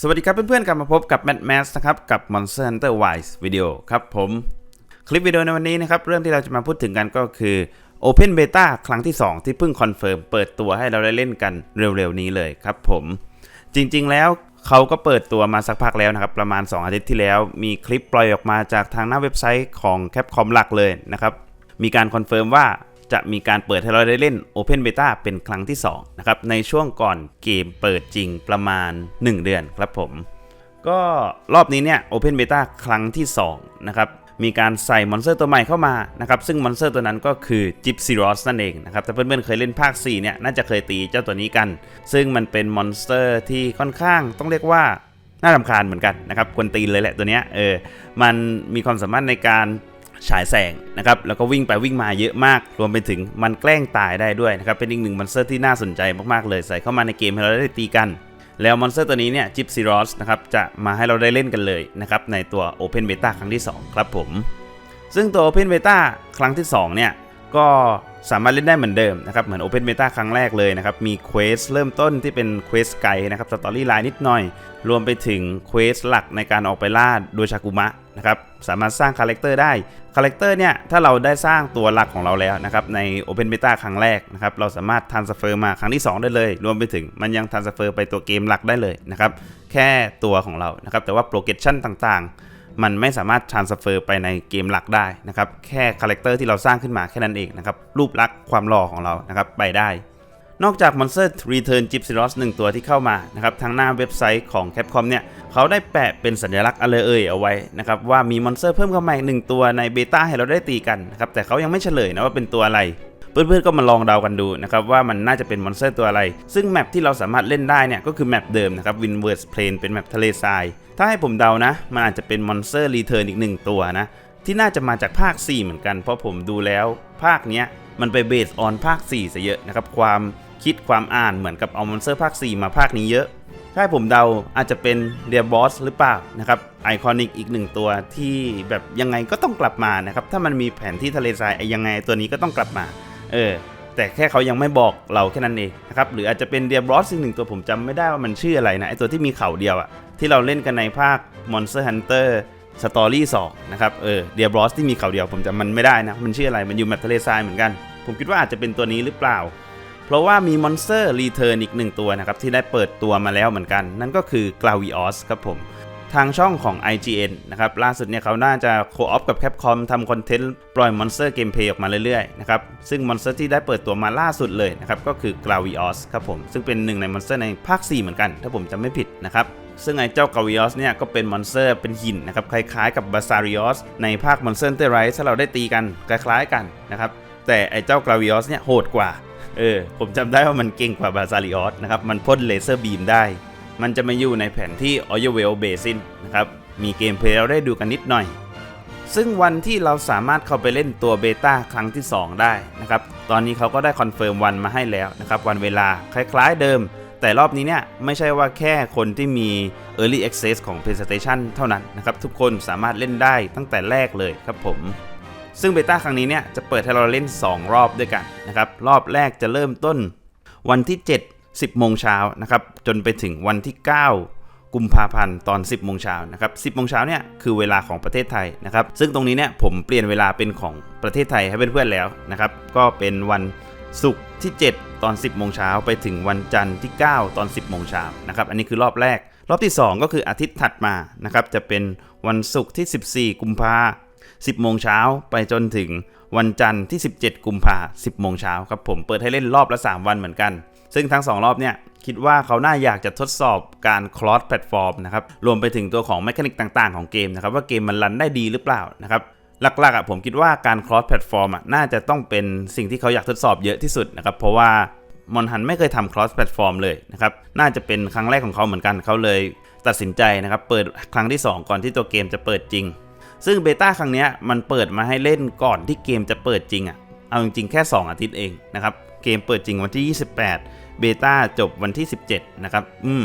สวัสดีครับเพื่อนๆกลับมาพบกับ Mad Max นะครับ กับ Monster Hunter Wilds Video ครับผม คลิปวิดีโอในวันนี้นะครับ เรื่องที่เราจะมาพูดถึงกันก็คือ Open Beta ครั้งที่ 2 ที่เพิ่งคอนเฟิร์มเปิดตัวให้เราได้เล่นกันเร็วๆนี้เลยครับผม จริงๆแล้วเขาก็เปิดตัวมาสักพักแล้วนะครับ ประมาณ 2 อาทิตย์ที่แล้ว มีคลิปปล่อยออกมาจากทางหน้าเว็บไซต์ของ Capcom หลักเลยนะครับ มีการคอนเฟิร์มว่า จะมีการเปิดให้เราได้เล่น Open Beta เป็นครั้งที่ 2 นะครับ ในช่วงก่อนเกมเปิดจริงประมาณ 1 เดือนครับผม ก็รอบนี้เนี่ย Open Beta ครั้งที่ 2 นะครับ มีการใส่มอนสเตอร์ตัวใหม่เข้ามานะครับ ซึ่งมอนสเตอร์ตัวนั้นก็คือ Gypsy Ross นั่นเองนะครับ ถ้าเพื่อนๆเคยเล่นภาค 4 เนี่ย น่าจะเคยตีเจ้าตัวนี้กัน ซึ่งมันเป็นมอนสเตอร์ที่ค่อนข้างต้องเรียกว่าน่ารำคาญเหมือนกันนะครับกวนตีเลยแหละตัวเนี้ยเออมันมีความสามารถในการ ฉายแสงนะครับแล้วก็วิ่งไปวิ่งมาเยอะมาก รวมไปถึงมันแกล้งตายได้ด้วยนะครับเป็นอีกหนึ่งมอนสเตอร์ที่น่าสนใจมากๆเลยใส่เข้ามาในเกมให้เราได้ตีกัน แล้วมอนสเตอร์ตัวนี้เนี่ยจิปซีรอสนะครับจะมาให้เราได้เล่นกันเลยนะครับในตัว Open Beta ครั้งที่ 2 ครับผม ซึ่งตัว Open Beta ครั้งที่ 2 เนี่ย ก็สามารถเล่นได้เหมือนเดิมนะครับ เหมือน Open Beta ครั้งแรกเลยนะครับ มีเควสเริ่มต้นที่เป็นเควสไกด์นะครับสตอรี่ไลน์นิดหน่อย รวมไปถึงเควสหลักในการออกไปล่าโดชากุมะนะครับสามารถสร้างคาแรคเตอร์ได้คาแรคเตอร์เนี่ย ถ้าเราได้สร้างตัวหลักของเราแล้วนะครับ ใน Open Beta ครั้งแรกนะครับ เราสามารถ transfer มาครั้งที่ 2 ได้เลย รวมไปถึงมันยัง transfer ไปตัวเกมหลักได้เลยนะครับ แค่ตัวของเรานะครับแต่ว่าโปรเกชันต่างๆ มันไม่สามารถ transfer ไปในเกมหลักได้นะครับแค่คาแรคเตอร์ที่เราสร้างขึ้นมาแค่นั้นเองนะครับรูปลักษณ์ความหล่อของเรานะครับไปได้ นอกจาก Monster Return Gypsyros 1 ตัวที่เข้ามานะครับทางหน้าเว็บไซต์ของ Capcom เนี่ยเขาได้แปะเป็นสัญลักษณ์อะไรเอ่ยเอาไว้นะครับว่ามีมอนสเตอร์เพิ่มเข้ามาอีกหนึ่งตัวในเบต้าให้เราได้ตีกันนะครับแต่เขายังไม่เฉลยนะว่าเป็นตัวอะไร เพื่อนๆก็มาลองเดากันดูนะครับว่ามันน่าจะเป็นมอนสเตอร์ตัวอะไร ซึ่งแมปที่เราสามารถเล่นได้เนี่ยก็คือแมปเดิมนะครับ Windward Plain เป็นแมปทะเลทราย ถ้าให้ผมเดานะ มันอาจจะเป็นมอนสเตอร์รีเทิร์นอีกหนึ่งตัวนะที่น่าจะมาจากภาค 4 เหมือนกัน เพราะผมดูแล้วภาคเนี้ยมันไปเบสออนภาค4ซะเยอะนะครับความคิดความอ่านเหมือนกับเอามอนสเตอร์ภาค 4 มาภาคนี้เยอะถ้าให้ผมเดาอาจจะเป็นเดียบอสหรือเปล่านะครับไอคอนิกอีกหนึ่งตัวที่แบบยังไงก็ต้องกลับมานะครับถ้ามันมีแผนที่ทะเลทรายยังไงตัวนี้ก็ต้องกลับมา เออแต่แค่เขายังไม่บอกเราแค่นั้นเองนะครับหรืออาจจะเป็นเดียบรอสอีกหนึ่งตัวผมจำไม่ได้ว่ามันชื่ออะไรนะไอตัวที่มีเข่าเดียวอะที่เราเล่นกันในภาค Monster Hunter สตอรี่สองนะครับ เออ เดียบรอสที่มีเข่าเดียวผมจำมันไม่ได้นะ มันชื่ออะไร มันอยู่แมปทะเลทรายเหมือนกัน ผมคิดว่าอาจจะเป็นตัวนี้หรือเปล่า เพราะว่ามีมอนสเตอร์รีเทิร์นอีกหนึ่งตัวนะครับ ที่ได้เปิดตัวมาแล้วเหมือนกัน นั่นก็คือ g l a v i o s ครับผม ทางช่องของ IGN นะครับล่าสุดเนี่ยเขาน่าจะโคออฟกับ Capcom ทำคอนเทนต์ปล่อยมอนสเตอร์เกมเพลย์ออกมาเรื่อยๆนะครับซึ่งมอนสเตอร์ที่ได้เปิดตัวมาล่าสุดเลยนะครับก็คือ g l a v i o s ครับผม ซึ่งเป็นหนึ่งในมอนสเตอร์ในภาค 4 เหมือนกัน ถ้าผมจำไม่ผิดนะครับซึ่งไอ้เจ้ากาวิออสเนี่ยก็เป็นมอนสเตอร์เป็นหินนะครับคล้ายๆกับบาซาริออสในภาคมอนสเตอร์เตอร์ไรส์ถ้าเราได้ตีกันคล้ายๆกันนะครับแต่ไอ้เจ้ากาวิออสเนี่ยโหดกว่าเออผมจำได้ว่ามันเก่งกว่าบาซาริออสนะครับมันพ่นเลเซอร์บีมได้ มันจะมาอยู่ในแผนที่ออ y เวลเบซินนะครับมีเกมเพลย์เราได้ดูกันนิดหน่อย ซึ่งวันที่เราสามารถเข้าไปเล่นตัวเบต้าครั้งที่ 2 ได้นะครับตอนนี้เขาก็ได้คอนเฟิร์มวันมาให้แล้วนะครับวันเวลาคล้ายๆเดิม แต่รอบนี้เนี่ยไม่ใช่ว่าแค่คนที่มี Early Access ของ PlayStation เท่านั้นนะครับทุกคนสามารถเล่นได้ตั้งแต่แรกเลยครับผมซึ่งเบต้าครั้งนี้เนี่ยจะเปิดให้เราเล่น 2 รอบด้วยกันนะครับรอบแรกจะเริ่มต้นวันที่ 7 10 โมงเช้านะครับจนไปถึงวันที่ 9 กุมภาพันธ์ตอน 10 โมงเช้านะครับ 10 โมงเช้าเนี่ยคือเวลาของประเทศไทยนะครับ ซึ่งตรงนี้เนี่ยผมเปลี่ยนเวลาเป็นของประเทศไทยให้เพื่อนๆแล้วนะครับ ก็เป็นวันศุกร์ที่ 7 ตอน 10 โมงเช้าไปถึงวันจันทร์ที่ 9 ตอน 10 โมงเช้านะครับ อันนี้คือรอบแรก รอบที่ 2 ก็คืออาทิตย์ถัดมานะครับ จะเป็นวันศุกร์ที่ 14 กุมภา10 โมงเช้าไปจนถึงวันจันทร์ที่ 17 กุมภา10 โมงเช้าครับผมเปิดให้เล่นรอบละ 3 วันเหมือนกัน ซึ่งทั้ง 2 รอบเนี่ยคิดว่าเขาน่าอยากจะทดสอบการ cross platform นะครับ รวมไปถึงตัวของ mechanic ต่างๆของเกมนะครับ ว่าเกมมันรันได้ดีหรือเปล่านะครับ หลักๆอะผมคิดว่าการ cross platform อะน่าจะต้องเป็นสิ่งที่เขาอยากทดสอบเยอะที่สุดนะครับ เพราะว่ามอนฮันไม่เคยทำ cross platform เลยนะครับ น่าจะเป็นครั้งแรกของเขาเหมือนกันเขาเลยตัดสินใจนะครับ เปิดครั้งที่ 2 ก่อนที่ตัวเกมจะเปิดจริง ซึ่งเบต้าครั้งนี้มันเปิดมาให้เล่นก่อนที่เกมจะเปิดจริงอะ เอาจริงๆแค่ 2 อาทิตย์เองนะครับ เกมเปิดจริงวันที่ 28 เบต้าจบวันที่ 17 นะครับ อืม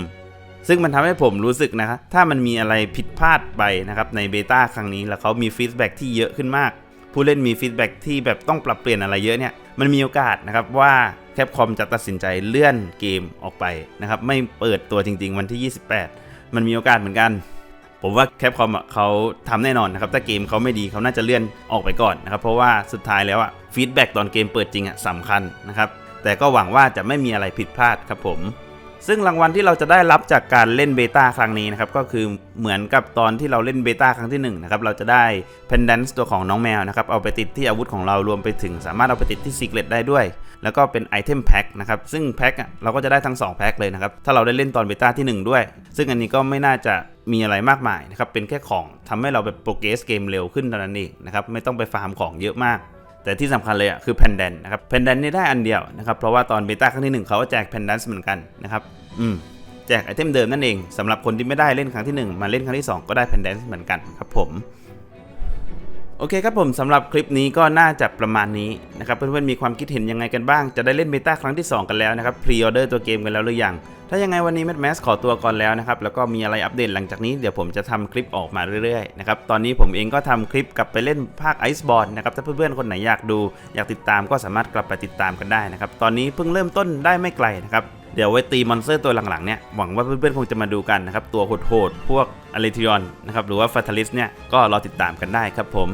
ซึ่งมันทำให้ผมรู้สึกนะครับ ถ้ามันมีอะไรผิดพลาดไปนะครับในเบต้าครั้งนี้ แล้วเขามีฟีดแบ็กที่เยอะขึ้นมาก ผู้เล่นมีฟีดแบ็กที่แบบต้องปรับเปลี่ยนอะไรเยอะเนี่ย มันมีโอกาสนะครับว่าแคปคอมจะตัดสินใจเลื่อนเกมออกไปนะครับ ไม่เปิดตัวจริง ๆ วันที่ 28 มันมีโอกาสเหมือนกัน ผมว่าแคปคอมอะเขาทำแน่นอนนะครับ ถ้าเกมเขาไม่ดีเขาน่าจะเลื่อนออกไปก่อนนะครับ เพราะว่าสุดท้ายแล้วอะฟีดแบ็กตอนเกมเปิดจริงอะสำคัญนะครับ แต่ก็หวังว่าจะไม่มีอะไรผิดพลาดครับผม ซึ่งรางวัลที่เราจะได้รับจากการเล่นเบต้าครั้งนี้นะครับก็คือเหมือนกับตอนที่เราเล่นเบต้าครั้งที่1นะครับเราจะได้ pendant ตัวของน้องแมวนะครับเอาไปติดที่อาวุธของเรารวมไปถึง สามารถเอาไปติดที่ secret ได้ด้วย แล้วก็เป็นไอเทมแพ็คนะครับซึ่งแพ็คอะเราก็จะได้ทั้ง2แพ็คเลยนะครับถ้าเราได้เล่นตอนเบต้าที่ 1 ด้วย ซึ่งอันนี้ก็ไม่น่าจะมีอะไรมากมายนะครับเป็นแค่ของทำให้เราแบบโปรเกรสเกมเร็วขึ้นเท่านั้นเองนะครับไม่ต้องไปฟาร์มของเยอะมาก แต่ที่สำคัญเลยอะคือแพนแดนนะครับแพนแดนี่ได้อันเดียวนะครับเพราะว่าตอนเบต้าครั้งที่หนึ่งเขาก็แจกแพนแดนเหมือนกันนะครับอืมแจกไอเทมเดิมนั่นเองสำหรับคนที่ไม่ได้เล่นครั้งที่ 1 มาเล่นครั้งที่ 2 ก็ได้แพนแดนเหมือนกันครับผม โอเคครับผมสำหรับคลิปนี้ก็น่าจะประมาณนี้นะครับเพื่อนๆมีความคิดเห็นยังไงกันบ้าง จะได้เล่นเบต้าครั้งที่ 2 กันแล้วนะครับพรีออเดอร์ตัวเกมกันแล้วหรือยังถ้ายังไงวันนี้แมทแมสขอตัวก่อนแล้วนะครับแล้วก็มีอะไรอัปเดตหลังจากนี้เดี๋ยวผมจะทำคลิปออกมาเรื่อยๆนะครับตอนนี้ผมเองก็ทำคลิปกลับไปเล่นภาคไอซ์บอลนะครับถ้าเพื่อนๆคนไหนอยากดู อยากติดตามก็สามารถกลับไปติดตามกันได้นะครับตอนนี้เพิ่งเริ่มต้นได้ไม่ไกลนะครับเดี๋ยวไว้ตีมอนสเตอร์ตัวหลังๆเนี่ยหวังว่าเพื่อนๆคงจะมาดูกันนะครับตัวโหดๆพวกอเลทิออนนะครับหรือว่าฟาทาลิสเนี่ยก็รอติดตามกันได้ครับผม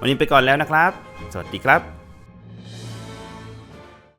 วันนี้ไปก่อนแล้วนะครับ สวัสดีครับ